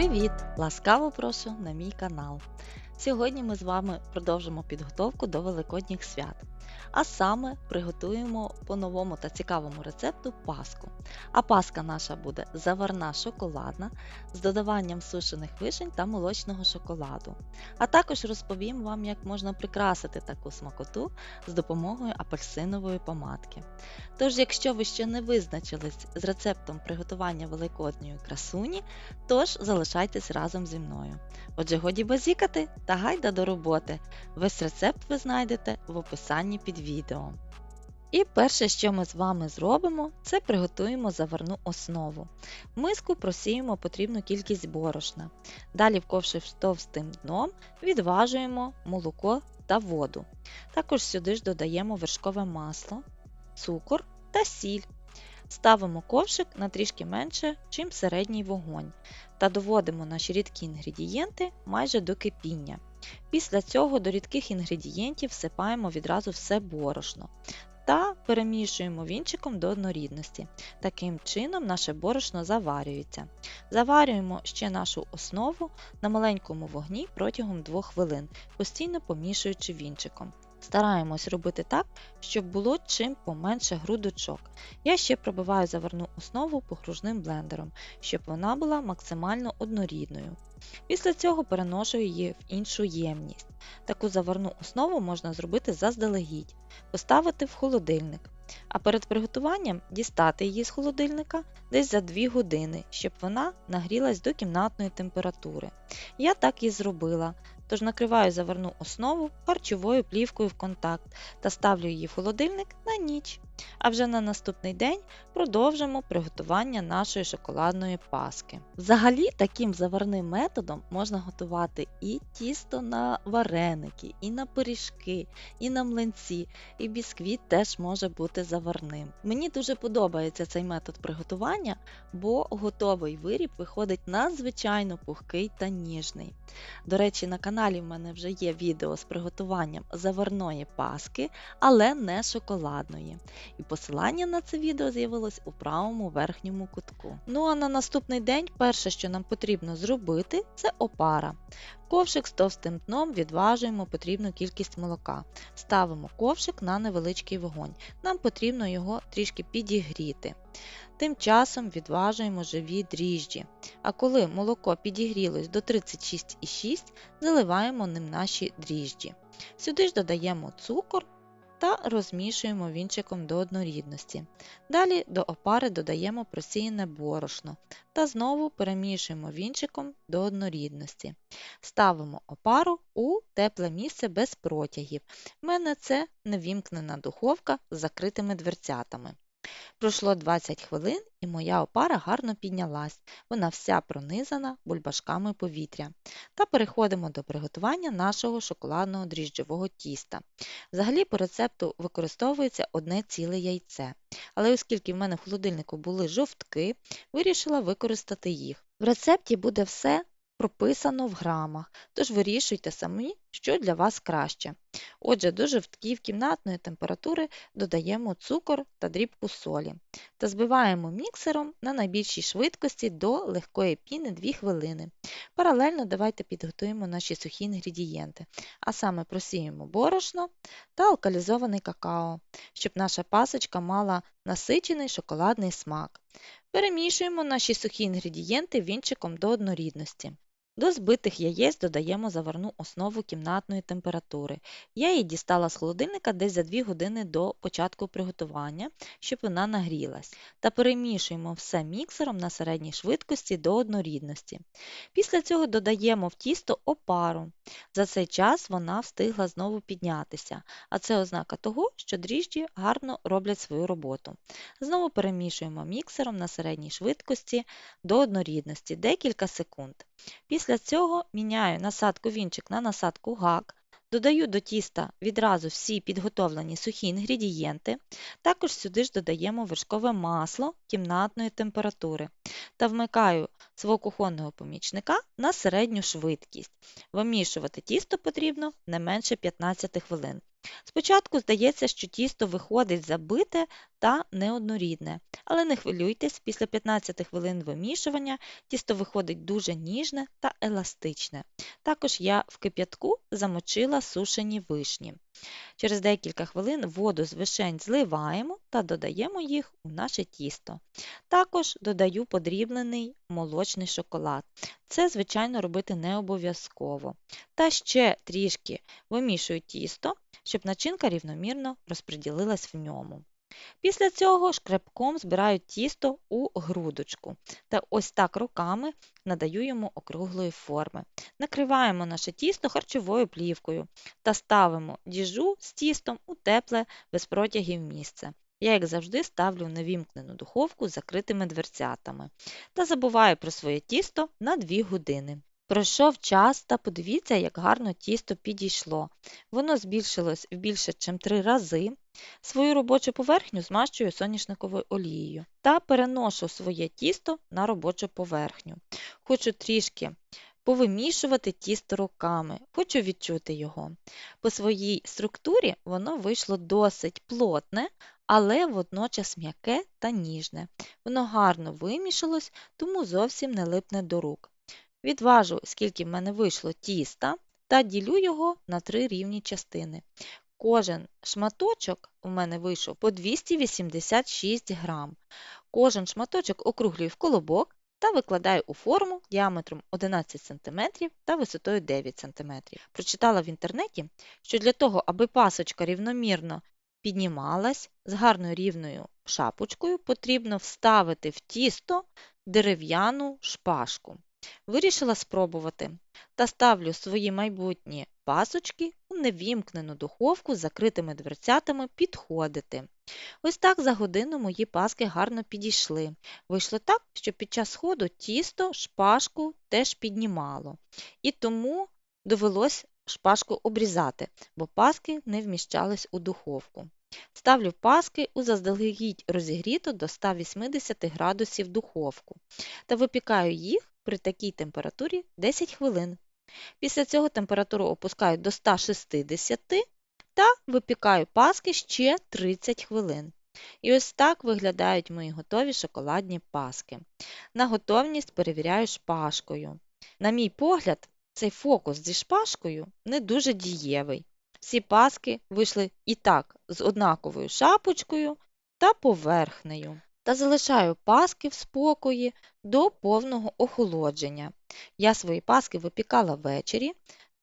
Привіт! Ласкаво прошу на мій канал. Сьогодні ми з вами продовжимо підготовку до Великодніх свят. А саме приготуємо по новому та цікавому рецепту паску. А паска наша буде заварна шоколадна з додаванням сушених вишень та молочного шоколаду. А також розповім вам, як можна прикрасити таку смакоту з допомогою апельсинової помадки. Тож, якщо ви ще не визначились з рецептом приготування великодньої красуні, тож залишайтесь разом зі мною. Отже, годі базікати та гайда до роботи. Весь рецепт ви знайдете в описанні під відео. І перше, що ми з вами зробимо, це приготуємо заварну основу. В миску просіємо потрібну кількість борошна. Далі в ковшик з товстим дном відважуємо молоко та воду. Також сюди ж додаємо вершкове масло, цукор та сіль. Ставимо ковшик на трішки менше, чим середній вогонь, та доводимо наші рідкі інгредієнти майже до кипіння. Після цього до рідких інгредієнтів всипаємо відразу все борошно та перемішуємо вінчиком до однорідності. Таким чином наше борошно заварюється. Заварюємо ще нашу основу на маленькому вогні протягом 2 хвилин, постійно помішуючи вінчиком. Стараємось робити так, щоб було чим поменше грудочок. Я ще пробиваю заварну основу погружним блендером, щоб вона була максимально однорідною. Після цього переношу її в іншу ємність. Таку заварну основу можна зробити заздалегідь, поставити в холодильник, а перед приготуванням дістати її з холодильника десь за 2 години, щоб вона нагрілась до кімнатної температури. Я так і зробила, тож накриваю заварну основу харчовою плівкою в контакт та ставлю її в холодильник на ніч. А вже на наступний день продовжимо приготування нашої шоколадної паски. Взагалі, таким заварним методом можна готувати і тісто на вареники, і на пиріжки, і на млинці, і бісквіт теж може бути заварним. Мені дуже подобається цей метод приготування, бо готовий виріб виходить надзвичайно пухкий та ніжний. До речі, на каналі в мене вже є відео з приготуванням заварної паски, але не шоколадної і посилання на це відео з'явилось у правому верхньому кутку. Ну а на наступний день перше, що нам потрібно зробити, це опара. Ковшик з товстим дном відважуємо потрібну кількість молока. Ставимо ковшик на невеличкий вогонь. Нам потрібно його трішки підігріти. Тим часом відважуємо живі дріжджі. А коли молоко підігрілось до 36,6, заливаємо ним наші дріжджі. Сюди ж додаємо цукор та розмішуємо вінчиком до однорідності. Далі до опари додаємо просіяне борошно та знову перемішуємо вінчиком до однорідності. Ставимо опару у тепле місце без протягів. У мене це невімкнена духовка з закритими дверцятами. Пройшло 20 хвилин і моя опара гарно піднялась, вона вся пронизана бульбашками повітря. Та переходимо до приготування нашого шоколадного дріжджового тіста. Взагалі по рецепту використовується одне ціле яйце. Але оскільки в мене в холодильнику були жовтки, вирішила використати їх. В рецепті буде все прописано в грамах, тож вирішуйте самі, що для вас краще. Отже, до жовтків кімнатної температури додаємо цукор та дрібку солі та збиваємо міксером на найбільшій швидкості до легкої піни 2 хвилини. Паралельно давайте підготуємо наші сухі інгредієнти, а саме просіємо борошно та алкалізований какао, щоб наша пасочка мала насичений шоколадний смак. Перемішуємо наші сухі інгредієнти вінчиком до однорідності. До збитих яєць додаємо заварну основу кімнатної температури. Я її дістала з холодильника десь за 2 години до початку приготування, щоб вона нагрілась, та перемішуємо все міксером на середній швидкості до однорідності. Після цього додаємо в тісто опару. За цей час вона встигла знову піднятися, а це ознака того, що дріжджі гарно роблять свою роботу. Знову перемішуємо міксером на середній швидкості до однорідності декілька секунд. Після цього міняю насадку вінчик на насадку гак, додаю до тіста відразу всі підготовлені сухі інгредієнти, також сюди ж додаємо вершкове масло кімнатної температури та вмикаю свого кухонного помічника на середню швидкість. Вимішувати тісто потрібно не менше 15 хвилин. Спочатку здається, що тісто виходить забите та неоднорідне, але не хвилюйтесь, після 15 хвилин вимішування тісто виходить дуже ніжне та еластичне. Також я в кип'ятку замочила сушені вишні. Через декілька хвилин воду з вишень зливаємо та додаємо їх у наше тісто. Також додаю подріблений молочний шоколад. Це, звичайно, робити не обов'язково. Та ще трішки вимішую тісто, щоб начинка рівномірно розподілилась в ньому. Після цього шкребком збираю тісто у грудочку та ось так руками надаю йому округлої форми. Накриваємо наше тісто харчовою плівкою та ставимо діжу з тістом у тепле без протягів місце. Я, як завжди, ставлю невімкнену духовку з закритими дверцятами та забуваю про своє тісто на 2 години. Пройшов час та подивіться, як гарно тісто підійшло. Воно збільшилось в більше, ніж 3 рази. Свою робочу поверхню змащую соняшниковою олією та переношу своє тісто на робочу поверхню. Хочу трішки повимішувати тісто руками, хочу відчути його. По своїй структурі воно вийшло досить плотне, але водночас м'яке та ніжне. Воно гарно вимішалось, тому зовсім не липне до рук. Відважу, скільки в мене вийшло тіста, та ділю його на три рівні частини. Кожен шматочок у мене вийшов по 286 грам. Кожен шматочок округлюю в колобок та викладаю у форму діаметром 11 см та висотою 9 см. Прочитала в інтернеті, що для того, аби пасочка рівномірно піднімалась з гарною рівною шапочкою, потрібно вставити в тісто дерев'яну шпажку. Вирішила спробувати та ставлю свої майбутні пасочки у невімкнену духовку з закритими дверцятами підходити. Ось так за годину мої паски гарно підійшли. Вийшло так, що під час ходу тісто шпажку теж піднімало. І тому довелось шпажку обрізати, бо паски не вміщались у духовку. Ставлю паски у заздалегідь розігріту до 180 градусів духовку та випікаю їх при такій температурі 10 хвилин. Після цього температуру опускаю до 160 та випікаю паски ще 30 хвилин. І ось так виглядають мої готові шоколадні паски. На готовність перевіряю шпажкою. На мій погляд, цей фокус зі шпажкою не дуже дієвий. Всі паски вийшли і так з однаковою шапочкою та поверхнею та залишаю паски в спокої до повного охолодження. Я свої паски випікала ввечері,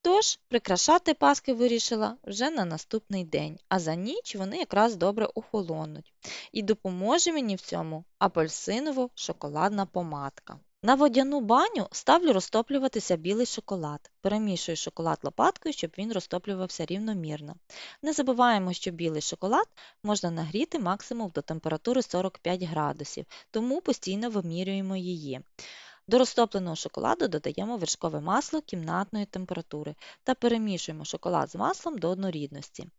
тож прикрашати паски вирішила вже на наступний день, а за ніч вони якраз добре охолонуть. І допоможе мені в цьому апельсиново-шоколадна помадка. На водяну баню ставлю розтоплюватися білий шоколад. Перемішую шоколад лопаткою, щоб він розтоплювався рівномірно. Не забуваємо, що білий шоколад можна нагріти максимум до температури 45 градусів, тому постійно вимірюємо її. До розтопленого шоколаду додаємо вершкове масло кімнатної температури та перемішуємо шоколад з маслом до однорідності.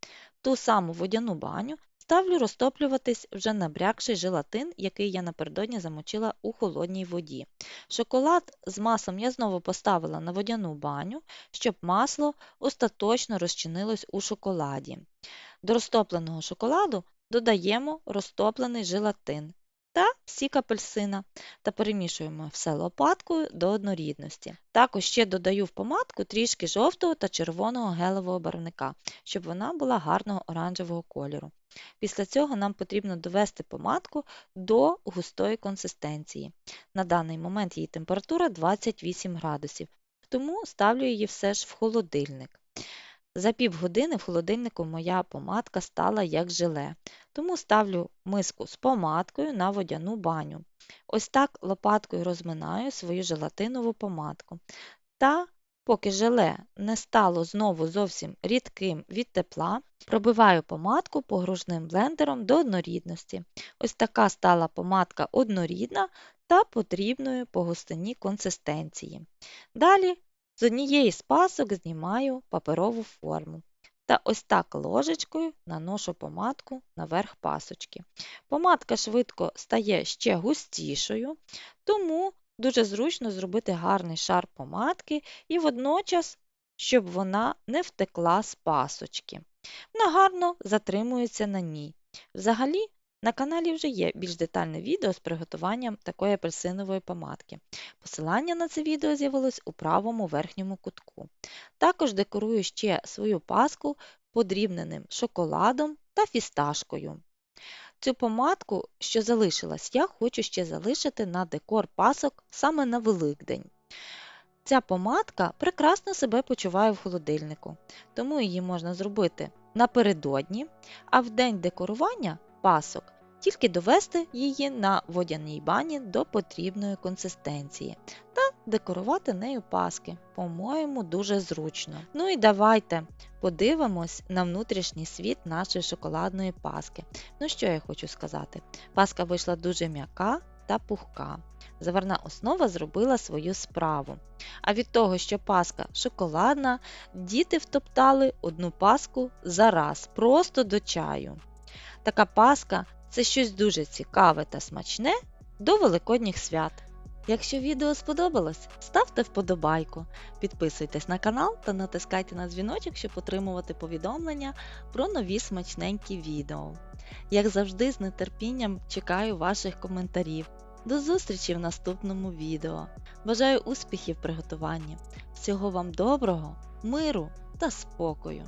Ту саму водяну баню ставлю розтоплюватись вже набрякший желатин, який я напередодні замочила у холодній воді. Шоколад з маслом я знову поставила на водяну баню, щоб масло остаточно розчинилось у шоколаді. До розтопленого шоколаду додаємо розтоплений желатин та сік апельсина та перемішуємо все лопаткою до однорідності. Також ще додаю в помадку трішки жовтого та червоного гелевого барвника, щоб вона була гарного оранжевого кольору. Після цього нам потрібно довести помадку до густої консистенції. На даний момент її температура 28 градусів, тому ставлю її все ж в холодильник. За півгодини в холодильнику моя помадка стала як желе, тому ставлю миску з помадкою на водяну баню. Ось так лопаткою розминаю свою желатинову помадку. Та, поки желе не стало знову зовсім рідким від тепла, пробиваю помадку погружним блендером до однорідності. Ось така стала помадка однорідна та потрібної по густині консистенції. Далі з однієї з пасок знімаю паперову форму. Та ось так ложечкою наношу помадку наверх пасочки. Помадка швидко стає ще густішою, тому дуже зручно зробити гарний шар помадки і водночас, щоб вона не втекла з пасочки. Вона гарно затримується на ній. Взагалі, на каналі вже є більш детальне відео з приготуванням такої апельсинової помадки. Посилання на це відео з'явилось у правому верхньому кутку. Також декорую ще свою паску подрібненим шоколадом та фісташкою. Цю помадку, що залишилась, я хочу ще залишити на декор пасок саме на Великдень. Ця помадка прекрасно себе почуває в холодильнику, тому її можна зробити напередодні, а в день декорування пасок тільки довести її на водяній бані до потрібної консистенції та декорувати нею паски. По-моєму, дуже зручно. Ну і давайте подивимось на внутрішній світ нашої шоколадної паски. Ну що я хочу сказати? Паска вийшла дуже м'яка та пухка. Заварна основа зробила свою справу. А від того, що паска шоколадна, діти втоптали одну паску за раз, просто до чаю. Така паска це щось дуже цікаве та смачне до Великодніх свят. Якщо відео сподобалось, ставте вподобайку, підписуйтесь на канал та натискайте на дзвіночок, щоб отримувати повідомлення про нові смачненькі відео. Як завжди, з нетерпінням чекаю ваших коментарів. До зустрічі в наступному відео. Бажаю успіхів в приготуванні. Всього вам доброго, миру та спокою!